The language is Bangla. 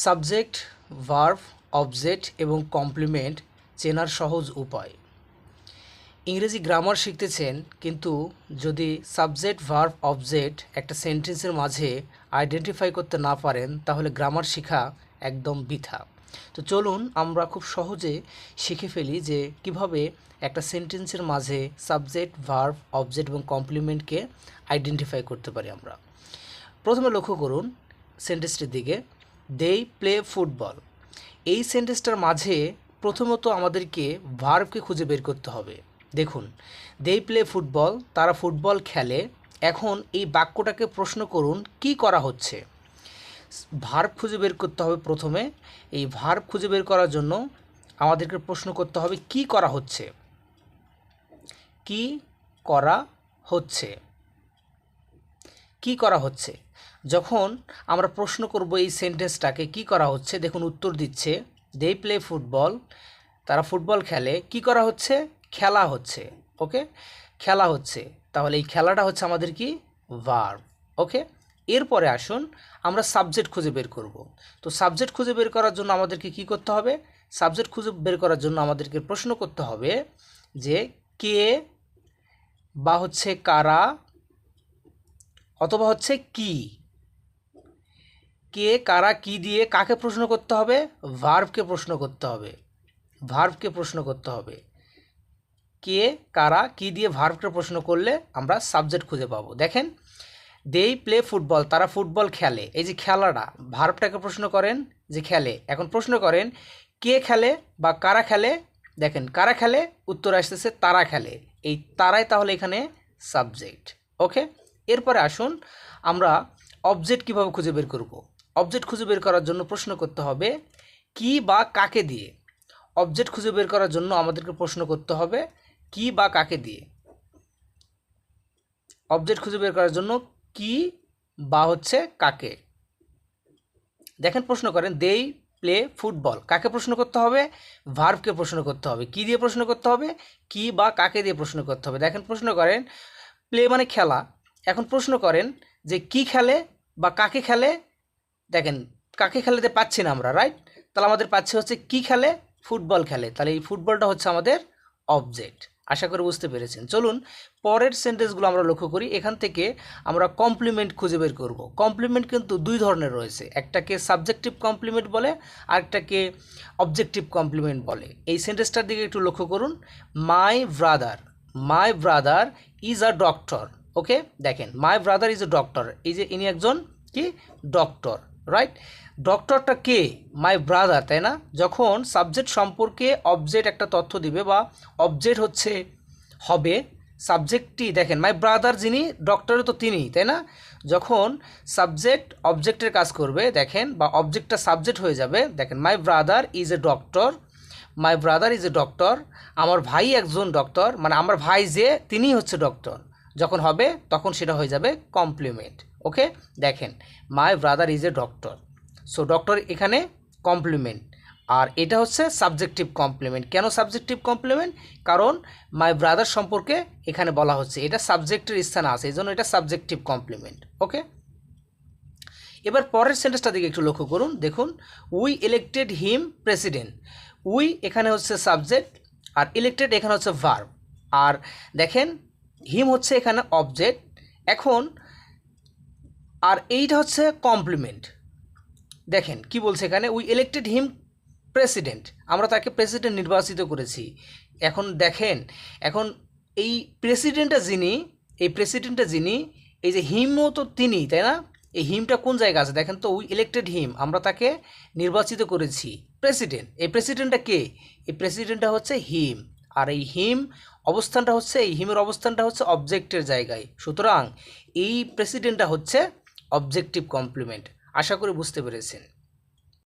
সাবজেক্ট ভার্ভ অবজেক্ট এবং কমপ্লিমেন্ট চেনার সহজ উপায়। ইংরেজি গ্রামার শিখতেছেন, কিন্তু যদি সাবজেক্ট ভার্ভ অবজেক্ট একটা সেন্টেন্সের মাঝে আইডেন্টিফাই করতে না পারেন, তাহলে গ্রামার শেখা একদম বৃথা। তো চলুন আমরা খুব সহজে শিখে ফেলি যে কীভাবে একটা সেন্টেন্সের মাঝে সাবজেক্ট ভার্ভ অবজেক্ট এবং কমপ্লিমেন্টকে আইডেন্টিফাই করতে পারি আমরা। প্রথমে লক্ষ্য করুন সেন্টেন্সটির দিকে। দেই প্লে ফুটবল এই সেন্টেন্সটার মাঝে প্রথমত আমাদেরকে ভার্ভকে খুঁজে বের করতে হবে। দেখুন দেই প্লে ফুটবল তারা ফুটবল খেলে। এখন এই বাক্যটাকে প্রশ্ন করুন, কি করা হচ্ছে? ভার্ব খুঁজে বের করতে হবে প্রথমে। এই ভার্ব খুঁজে বের করার জন্য আমাদেরকে প্রশ্ন করতে হবে, কি করা হচ্ছে? কি করা হচ্ছে? কি করা হচ্ছে? যখন আমরা প্রশ্ন করব এই সেন্টেন্সটাকে কি করা হচ্ছে, দেখুন উত্তর দিচ্ছে দে প্লে ফুটবল তারা ফুটবল খেলে। কি করা হচ্ছে? খেলা হচ্ছে, ওকে? খেলা হচ্ছে। তাহলে এই খেলাটা হচ্ছে আমাদের কি? Verb, okay? এরপরে আসুন আমরা সাবজেক্ট খুঁজে বের করব। তো সাবজেক্ট খুঁজে বের করার জন্য আমাদেরকে কি করতে হবে? সাবজেক্ট খুঁজে বের করার জন্য আমাদেরকে প্রশ্ন করতে হবে যে কে বা হচ্ছে কারা অথবা হচ্ছে কি? কে, কারা, কি দিয়ে কাকে প্রশ্ন করতে হবে? ভার্ভকে প্রশ্ন করতে হবে। ভার্ভকে প্রশ্ন করতে হবে। কে, কারা, কি দিয়ে ভার্ভকে প্রশ্ন করলে আমরা সাবজেক্ট খুঁজে পাবো। দেখেন দেই প্লে ফুটবল তারা ফুটবল খেলে। এই যে খেলাটা ভার্ভটাকে প্রশ্ন করেন, যে খেলে। এখন প্রশ্ন করেন, কে খেলে বা কারা খেলে? দেখেন, কারা খেলে? উত্তর আসতেছে, তারা খেলে। এই তারাই তাহলে এখানে সাবজেক্ট ওকে এরপরে আসুন, আমরা অবজেক্ট কীভাবে খুঁজে বের করব? অবজেক্ট খুঁজে বের করার জন্য প্রশ্ন করতে হবে, কি বা কাকে দিয়ে? অবজেক্ট খুঁজে বের করার জন্য আমাদেরকে প্রশ্ন করতে হবে, কি বা কাকে দিয়ে? অবজেক্ট খুঁজে বের করার জন্য কি বা হচ্ছে কাকে? দেখেন প্রশ্ন করেন দেই প্লে ফুটবল কাকে প্রশ্ন করতে হবে? ভার্ভকে প্রশ্ন করতে হবে। কি দিয়ে প্রশ্ন করতে হবে? কি বা কাকে দিয়ে প্রশ্ন করতে হবে? দেখেন প্রশ্ন করেন প্লে মানে খেলা। এখন প্রশ্ন করেন যে কি খেলে বা কাকে খেলে? দেখেন, কাকে খেলাতে পাচ্ছি না আমরা রাইট তাহলে আমাদের পাচ্ছে হচ্ছে কি খেলে? ফুটবল খেলে। তাহলে এই ফুটবলটা হচ্ছে আমাদের অবজেক্ট আশা করি বুঝতে পেরেছেন। চলুন, পরের সেন্টেন্সগুলো আমরা লক্ষ্য করি। এখান থেকে আমরা কমপ্লিমেন্ট খুঁজে বের করব। কমপ্লিমেন্ট কিন্তু দুই ধরনের রয়েছে। একটাকে সাবজেক্টিভ কমপ্লিমেন্ট বলে আরেকটাকে অবজেক্টিভ কমপ্লিমেন্ট বলে। এই সেন্টেন্সটার দিকে একটু লক্ষ্য করুন। My brother my brother is a doctor okay দেখেন my brother is a doctor এই যে ইনি একজন কি? ডক্টর রাইট ডক্টরটা কে? মাই ব্রাদার তাই না? যখন সাবজেক্ট সম্পর্কে অবজেক্ট একটা তথ্য দিবে বা অবজেক্ট হচ্ছে হবে সাবজেক্টটি দেখেন মাই ব্রাদার যিনি ডক্টরে তো তিনি, তাই না? যখন সাবজেক্ট অবজেক্টের কাজ করবে, দেখেন, বা অবজেক্টটা সাবজেক্ট হয়ে যাবে, দেখেন my brother is a doctor my brother is a doctor আমার ভাই একজন ডক্টর মানে আমার ভাই যে, তিনিই হচ্ছে ডক্টর যখন হবে, তখন সেটা হয়ে যাবে কমপ্লিমেন্ট ওকে দেখেন my brother is a doctor so doctor এখানে কমপ্লিমেন্ট আর এটা হচ্ছে সাবজেক্টিভ কমপ্লিমেন্ট কেন সাবজেক্টিভ কমপ্লিমেন্ট কারণ মাই ব্রাদার সম্পর্কে এখানে বলা হচ্ছে, এটা সাবজেক্টের স্থানে আছে, এই জন্য এটা সাবজেক্টিভ কমপ্লিমেন্ট ওকে এবার পরের সেন্টেন্সটা দিকে একটু লক্ষ্য করুন। দেখুন we elected him president we এখানে হচ্ছে সাবজেক্ট আর ইলেক্টেড এখানে হচ্ছে ভার্ব আর দেখেন হিম হচ্ছে এখানে অবজেক্ট এখন আর এইটা হচ্ছে কমপ্লিমেন্ট দেখেন, কি বলছে এখানে? উই ইলেক্টেড হিম প্রেসিডেন্ট আমরা তাকে প্রেসিডেন্ট নির্বাচিত করেছি। এখন দেখেন, এখন এই প্রেসিডেন্টটা যিনি, এই প্রেসিডেন্টটা যিনি, এই যে হিমও তো তিনি, তাই না? এই হিমটা কোন জায়গায় আছে? দেখেন তো উই ইলেক্টেড হিম আমরা তাকে নির্বাচিত করেছি প্রেসিডেন্ট এই প্রেসিডেন্টটা কে? এই প্রেসিডেন্টটা হচ্ছে হিম আর এই হিম অবস্থানটা হচ্ছে, এই হিমের অবস্থানটা হচ্ছে অবজেক্টের জায়গায়। সুতরাং এই প্রেসিডেন্টটা হচ্ছে অবজেক্টিভ কমপ্লিমেন্ট আশা করি বুঝতে পেরেছেন।